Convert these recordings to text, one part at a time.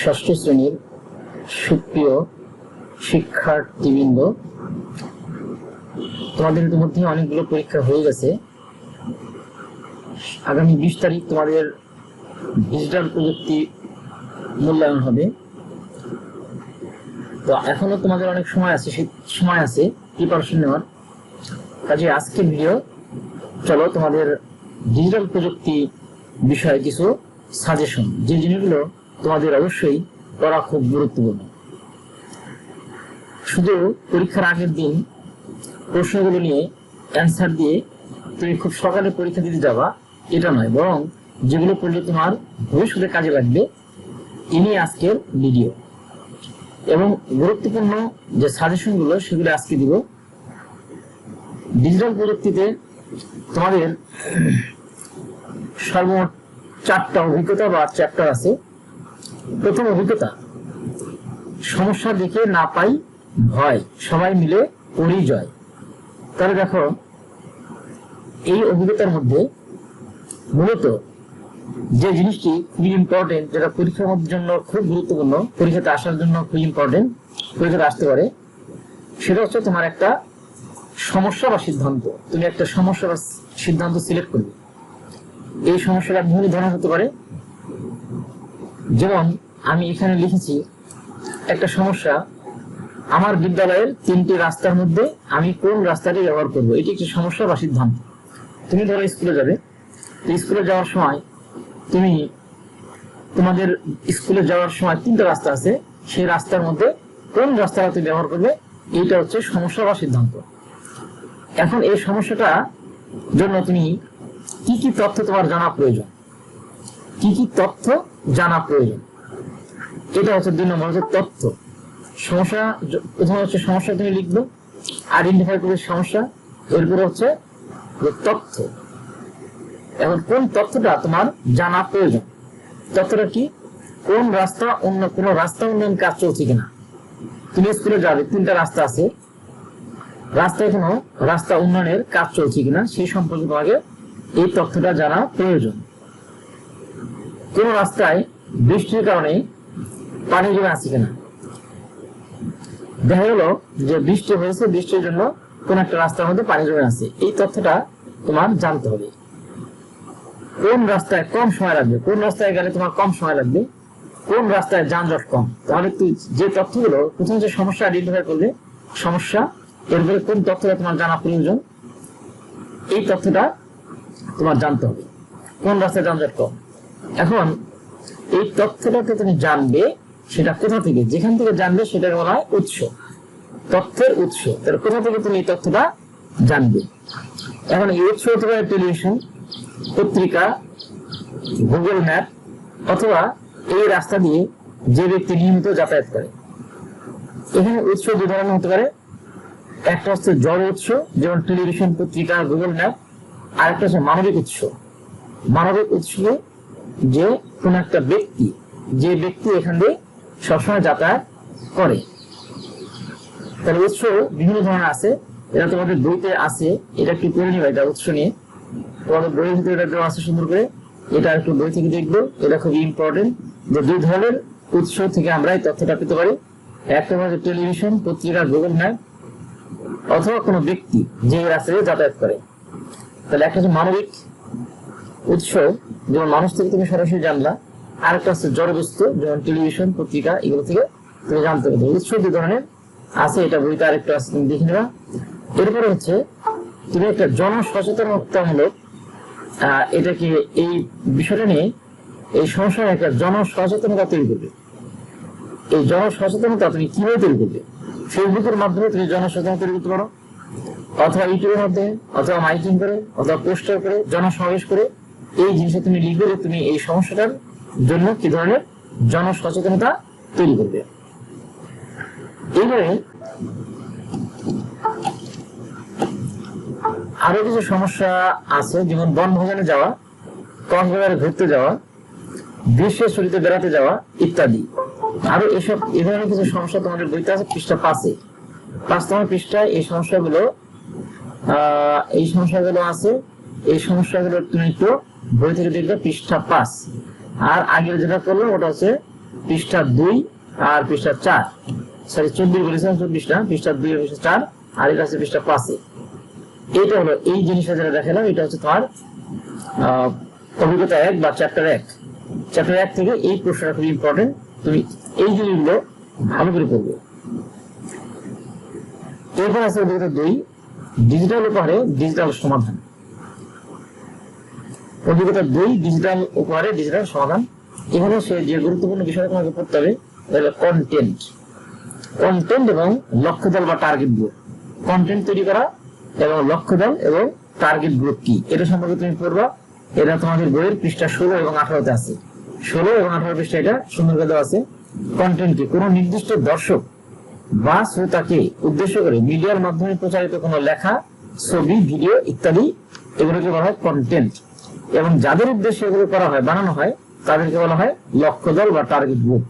ষষ্ঠ শ্রেণির সুপ্রিয় শিক্ষার্থীবৃন্দ, তোমাদের ইতিমধ্যে অনেকগুলো পরীক্ষা হয়ে গেছে। আগামী বিশ তারিখ তোমাদের ডিজিটাল প্রযুক্তি মূল্যায়ন হবে। তো এখনও তোমাদের অনেক সময় আছে সময় আছে প্রিপারেশন নেওয়ার। কাজে আজকে ভিডিও চলো তোমাদের ডিজিটাল প্রযুক্তি বিষয়ে কিছু সাজেশন যে জিনিসগুলো তোমাদের অবশ্যই করা খুব গুরুত্বপূর্ণ। শুধু পরীক্ষার আগের দিন প্রশ্নগুলো নিয়ে অ্যান্সার দিয়ে তুমি খুব সকালে পরীক্ষা দিতে যাবা, এটা নয়, বরং যেগুলো পড়লে তোমার ভবিষ্যতে কাজে লাগবে নিয়ে আজকের ভিডিও এবং গুরুত্বপূর্ণ যে সাজেশনগুলো সেগুলো আজকে দিব। ডিজিটাল প্রযুক্তিতে তোমাদের সর্বমোট চারটা অভিজ্ঞতা বা চ্যাপ্টার আছে। প্রথম অভিজ্ঞতা, সমস্যা দেখে না পাই ভয়, সবাই মিলে পরিজয় তাহলে দেখো, এই অভিজ্ঞতার মধ্যে মূলত যে জিনিসটি খুবই ইম্পর্টেন্ট যেটা পরীক্ষার জন্য খুব গুরুত্বপূর্ণ, পরীক্ষাতে আসার জন্য খুব ইম্পর্টেন্ট পরীক্ষাতে আসতে পারে, সেটা হচ্ছে তোমার একটা সমস্যা বা সিদ্ধান্ত। তুমি একটা সমস্যা বা সিদ্ধান্ত সিলেক্ট করবে। এই সমস্যাটা বিভিন্ন ধরনের হতে পারে। যেমন আমি এখানে লিখেছি, একটা সমস্যা, আমার বিদ্যালয়ের তিনটি রাস্তার মধ্যে আমি কোন রাস্তাটি ব্যবহার করব? এটি একটি সমস্যা বা সিদ্ধান্ত। তুমি ধরো স্কুলে যাবে। স্কুলে যাওয়ার সময় তুমি, তোমাদের স্কুলে যাওয়ার সময় তিনটা রাস্তা আছে। সেই রাস্তার মধ্যে কোন রাস্তাটা তুমি ব্যবহার করবে? এইটা হচ্ছে সমস্যা বা সিদ্ধান্ত। এখন এই সমস্যাটা জন্য তুমি কি কি তথ্য তোমার জানা প্রয়োজন? কি কি তথ্য জানা প্রয়োজন? এটা হচ্ছে দুই নম্বর, হচ্ছে তথ্য। সমস্যা, প্রথমে হচ্ছে সমস্যা তুমি লিখবে আইডেন্টিফাই করবে সমস্যা, এরপরে হচ্ছে তথ্য। এখন কোন তথ্যটা তোমার জানা প্রয়োজন? তথ্যটা কি? কোন রাস্তা অন্য, কোন রাস্তা উন্নয়ন কাজ চলছে কিনা? তুমি স্কুলে যাবে, তিনটা রাস্তা আছে। রাস্তায় কোনো রাস্তা উন্নয়নের কাজ চলছে কিনা, সেই সম্পর্কে তোমাকে এই তথ্যটা জানা প্রয়োজন। কোন রাস্তায় বৃষ্টির কারণে পানি জমে আছে কিনা? দেখা গেল যে বৃষ্টি হয়েছে, বৃষ্টির জন্য কোন একটা রাস্তার মধ্যে পানি জমে আছে। এই তথ্যটা তোমার জানতে হবে। কোন রাস্তায় কম সময় লাগবে? কোন রাস্তায় গেলে তোমার কম সময় লাগবে? কোন রাস্তায় যানজট কম? তাহলে তুই যে তথ্যগুলো, প্রথম যে সমস্যা আইডেন্টিফাই করলে সমস্যা এরপরে কোন তথ্যটা তোমার জানা প্রয়োজন? এই তথ্যটা তোমার জানতে হবে। কোন রাস্তায় যানজট কম? এখন এই তথ্যটাকে তুমি জানবে, সেটা কোথা থেকে? যেখান থেকে জানবে সেটাকে বলা হয় উৎস। তথ্যের উৎস। তাহলে কোথা থেকে তুমি এই তথ্যটা জানবে? এখন এই উৎস হতে পারে টেলিভিশন, পত্রিকা, গুগল ম্যাপ, অথবা এই রাস্তা দিয়ে যে ব্যক্তি নিয়মিত যাতায়াত করে। এখানে উৎস দু ধরনের হতে পারে। একটা হচ্ছে জড় উৎস, যেমন টেলিভিশন, পত্রিকা, গুগল ম্যাপ আর একটা হচ্ছে মানবিক উৎস। মানবিক উৎস যে কোন একটা ব্যক্তি, যে ব্যক্তি এখান দিয়ে সবসময় যাতায়াত করে। তাহলে উৎস বিভিন্ন ধরনের আছে। এটা তোমাদের বইতে আছে। এটা একটু করে নিবা এটা উৎস নিয়ে। তোমাদের বইয়ের ভিতরে এটা দেওয়া আছে সুন্দর করে। এটা একটু বই থেকে দেখব। এটা খুব ইম্পর্টেন্ট যে দুই ধরনের উৎস থেকে আমরা এই তথ্যটা পেতে পারি। একটা হচ্ছে টেলিভিশন, পত্রিকা গুগল ম্যাপ অথবা কোনো ব্যক্তি যে এই রাস্তা দিয়ে যাতায়াত করে। তাহলে একটা হচ্ছে মানবিক উৎস, যেমন মানুষ থেকে তুমি সরাসরি জানলা আর একটা হচ্ছে জড়বস্তু, যেমন টেলিভিশন পত্রিকা, এগুলো থেকে তুমি জানতে পারবে। উৎস দুই ধরনের আছে, এটা বইতে আরেকটা আছে, তুমি দেখে নেবা। এরপরে হচ্ছে, তুমি একটা জনসচেতনতামূলক এটাকে এই বিষয়টা নিয়ে এই সমস্যার একটা জনসচেতনতা তৈরি করবে। এই জনসচেতনতা তুমি কীভাবে তৈরি করবে? ফেসবুকের মাধ্যমে তুমি জনসচেতনতা তৈরি করতে পারো। অথবা ইউটিউবের মাধ্যমে অথবা মাইকিং করে, অথবা পোস্টার করে, জনসমাবেশ করে, এই জিনিসটা তুমি লিখবে যে তুমি এই সমস্যাটার জন্য কি ধরনের জনসচেতনতা তৈরি করবে। এইভাবে আরও কিছু সমস্যা আছে, যেমন বনভোজনে যাওয়া, কক্সবাজারে ঘুরতে যাওয়া গ্রীষ্মের ছুটিতে বেড়াতে যাওয়া ইত্যাদি। আরও এসব, এ ধরনের কিছু সমস্যা তোমাদের বইতে আছে, পৃষ্ঠা পাঁচে। পাঁচ নম্বর পৃষ্ঠায় এই সমস্যাগুলো এই সমস্যাগুলো আছে। এই সমস্যাগুলো তুমি একটু বই থেকে দেখবে পৃষ্ঠা পাঁচ। আর আগের যেটা করলাম, ওটা হচ্ছে পৃষ্ঠা দুই আর পৃষ্ঠা চার। সরি চব্বিশ বলেছিলাম চব্বিশটা পৃষ্ঠা দুই পৃষ্ঠা চার, আর এটা হচ্ছে পৃষ্ঠা পাঁচে এইটা হলো এই জিনিসটা যেটা দেখালাম, এটা হচ্ছে তোমার অভিজ্ঞতা এক বা চ্যাপ্টার এক। চ্যাপ্টার এক থেকে এই প্রশ্নটা খুবই ইম্পর্টেন্ট তুমি এই জিনিসগুলো ভালো করে করবে এরপর আছে অভিজ্ঞতা দুই ডিজিটাল উপহারে ডিজিটাল সমাধান। অভিজ্ঞতা দুই ডিজিটাল উপহারে ডিজিটাল সমাধান। এখানে সে যে গুরুত্বপূর্ণ বিষয়টা তোমাকে পড়তে হবে কন্টেন্ট কন্টেন্ট এবং লক্ষ্য দল বা টার্গেট গ্রুপ কন্টেন্ট তৈরি করা এবং লক্ষ্য দল এবং টার্গেট গ্রুপ কি? এটা সম্পর্কে তুমি পড়বা। এটা তোমাদের বইয়ের পৃষ্ঠা ষোলো এবং আঠারোতে আছে। ষোলো এবং আঠারো পৃষ্ঠা এটা সুন্দর আছে। কন্টেন্ট কি? কোনো নির্দিষ্ট দর্শক বা শ্রোতাকে উদ্দেশ্য করে মিডিয়ার মাধ্যমে প্রচারিত কোনো লেখা, ছবি, ভিডিও ইত্যাদি, এগুলোকে বলা হয় কন্টেন্ট এবং যাদের উদ্দেশ্যে এগুলো করা হয়, বানানো হয়, তাদেরকে বলা হয় লক্ষ্য দল বা টার্গেট গ্রুপ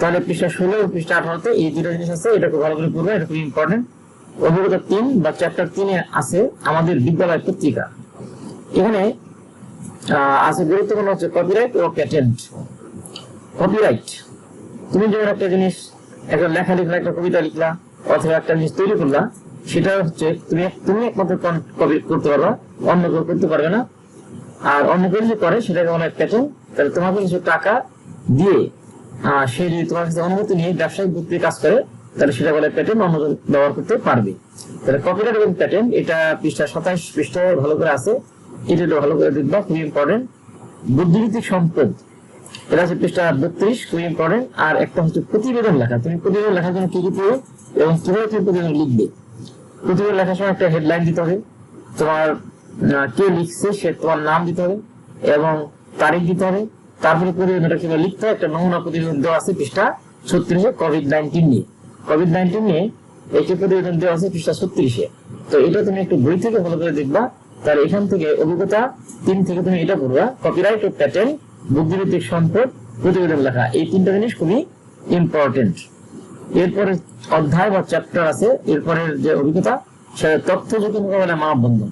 তাহলে পৃষ্ঠা ষোলো এবং পৃষ্ঠা আঠারোতে এই দুটো জিনিস আছে এটা খুব ভালো করে পড়বে এটা খুব ইম্পর্টেন্ট অভিজ্ঞতা তিন বা চ্যাপ্টার তিনে আছে আমাদের বিদ্যালয় পত্রিকা। এখানে আছে গুরুত্বপূর্ণ হচ্ছে কপিরাইট ও প্যাটেন্ট কপিরাইট তুমি যখন একটা জিনিস একটা লেখা লিখলা একটা কবিতা লিখলা, অথবা একটা জিনিস তৈরি করলা, সেটা হচ্ছে তুমি তুমি একমাত্র কপি করতে পারবা, অন্য কেউ করতে পারবে না। আর অন্য কেউ যদি করে, সেটাকে হয় প্যাটেন্ট তাহলে তোমাকে কিছু টাকা দিয়ে সে যদি তোমার কাছে অনুমতি নিয়ে ব্যবসায়িক ভিত্তিতে কাজ করে, তাহলে সেটা বলে প্যাটেন্ট অন্যজন ব্যবহার করতে পারবে। তাহলে কপিরাইট এবং প্যাটেন্ট এটা পৃষ্ঠা সাতাশ পৃষ্ঠায় ভালো করে আছে। এটা ভালো করে দেখবা, খুবই ইম্পর্টেন্ট বুদ্ধিভিত্তিক সম্পদ। এটা হচ্ছে পৃষ্ঠা বত্রিশ খুবই ইম্পর্টেন্ট আর একটা হচ্ছে প্রতিবেদন লেখা। তুমি প্রতিবেদন লেখার জন্য কি কি পড়বে? এবং কীভাবে তুমি প্রতিবেদন লিখবে? প্রতিবেদন লেখার সময় একটা হেডলাইন দিতে হবে। তোমার কে লিখছে সে তোমার নাম দিতে হবে এবং তারিখ দিতে হবে। তারপরে প্রতিবেদনটা কীভাবে লিখতে হবে একটা নমুনা প্রতিবেদন দেওয়া আছে পৃষ্ঠা ছত্রিশে কোভিড নাইন্টিন নিয়ে। কোভিড নাইন্টিন নিয়ে একটি প্রতিবেদন দেওয়া আছে পৃষ্ঠা ছত্রিশে। তো এটা তুমি একটু বই থেকে ভালো করে দেখবা। তার এখান থেকে অভিজ্ঞতা, তিন থেকে তুমি এটা পড়বা। কপিরাইট ও প্যাটার্ন বুদ্ধিভিত্তিক সম্পদ, প্রতিবেদন লেখা, এই তিনটা জিনিস খুবই ইম্পর্টেন্ট এরপরে অধ্যায় বা চ্যাপ্টার আছে, এরপরের যে অভিজ্ঞতা, সেটা তথ্য ঝুঁকি মোকাবেলা মানববন্ধন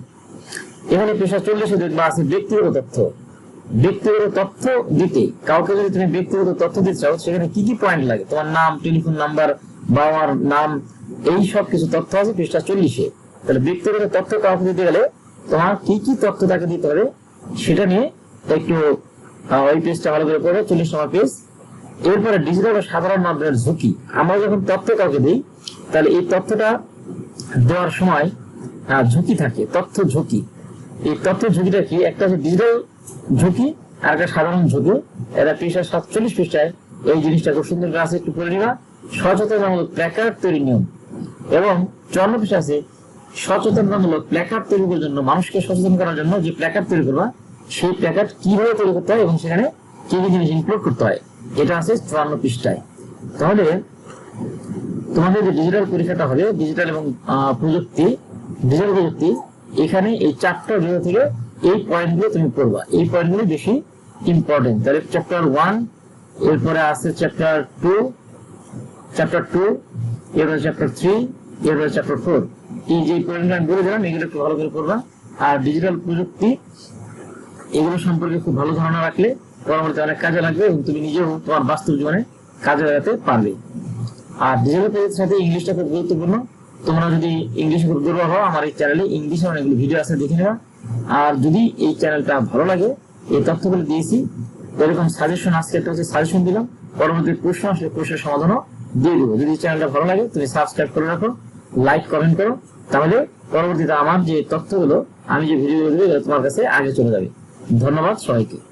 এখানে পেশা চল্লিশে দেখবা আছে ব্যক্তিগত তথ্য। ব্যক্তিগত তথ্য দিতে, কাউকে যদি তুমি ব্যক্তিগত তথ্য দিতে চাও, সেখানে কি কি পয়েন্ট লাগে? তোমার নাম টেলিফোন নাম্বার বাবার নাম, এই সব কিছু তথ্য আছে পৃষ্ঠা চল্লিশে। তাহলে ব্যক্তিগত তথ্য কাউকে দিতে গেলে তোমার কি কি তথ্য তাকে দিতে হবে, সেটা নিয়ে একটু ভালো করে চল্লিশ এরপরে ডিজিটাল সাধারণ ঝুঁকি। আমরা যখন তথ্য দিই, তাহলে এই তথ্যটা দেওয়ার সময় ঝুঁকি থাকে, তথ্য ঝুঁকি। এই ঝুঁকিটা কি? একটা ডিজিটাল ঝুঁকি, আর একটা সাধারণ ঝুঁকি। এটা পৃষ্ঠা সাতচল্লিশ পৃষ্ঠায় এই জিনিসটা খুব সুন্দর করে আছে, একটু পড়ে নিবা। সচেতনতামূলক প্ল্যাকার্ড তৈরি নিয়ম। এবং পৃষ্ঠা আছে, সচেতনতামূলক প্ল্যাকার্ড তৈরি করার জন্য, মানুষকে সচেতন করার জন্য যে প্ল্যাকার্ড তৈরি করবা সেই প্ল্যাকার্ড কীভাবে তৈরি করতে হয় এবং সেখানে কি কি জিনিস ইনক্লুড করতে হয়, এটা আছে চুয়ান্ন পৃষ্ঠায়। তাহলে তোমাদের যে ডিজিটাল পরীক্ষাটা হবে ডিজিটাল এবং প্রযুক্তি ডিজিটাল প্রযুক্তি, এখানে এই চারটা বিষয় থেকে এই পয়েন্টগুলো তুমি পড়বা। এই পয়েন্টগুলো বেশি ইম্পর্টেন্ট তাহলে চ্যাপ্টার ওয়ান এরপরে আছে চ্যাপ্টার টু চ্যাপ্টার টু এরপরে চ্যাপ্টার থ্রি এরপরে চ্যাপ্টার ফোর এই যে পয়েন্টগুলো আমি বলে দিলাম, এগুলো একটু ভালো করে পড়বা। আর ডিজিটাল প্রযুক্তি এগুলো সম্পর্কে খুব ভালো ধারণা রাখলে পরবর্তী অনেক কাজে লাগবে এবং তুমি নিজেও তোমার বাস্তব জীবনে কাজে লাগাতে পারবে। আর ডিজিটাল সাথে ইংলিশটা খুব গুরুত্বপূর্ণ। তোমরা যদি ইংলিশে খুব দুর্বল হও, আমার এই চ্যানেলে ইংলিশে অনেকগুলো ভিডিও আছে, দেখে নেবা আর যদি এই চ্যানেলটা ভালো লাগে, এই তথ্যগুলো দিয়েছি এরকম সাজেশন আজকে একটা হচ্ছে সাজেশন দিলাম। পরবর্তী প্রশ্ন আসলে প্রশ্নের সমাধানও দিয়ে দেবো। যদি চ্যানেলটা ভালো লাগে, তুমি সাবস্ক্রাইব করে রাখো লাইক কমেন্ট করো। তাহলে পরবর্তীতে আমার যে তথ্যগুলো, আমি যে ভিডিওগুলো দেবো তোমার কাছে আগে চলে যাবে। ধন্যবাদ সবাইকে।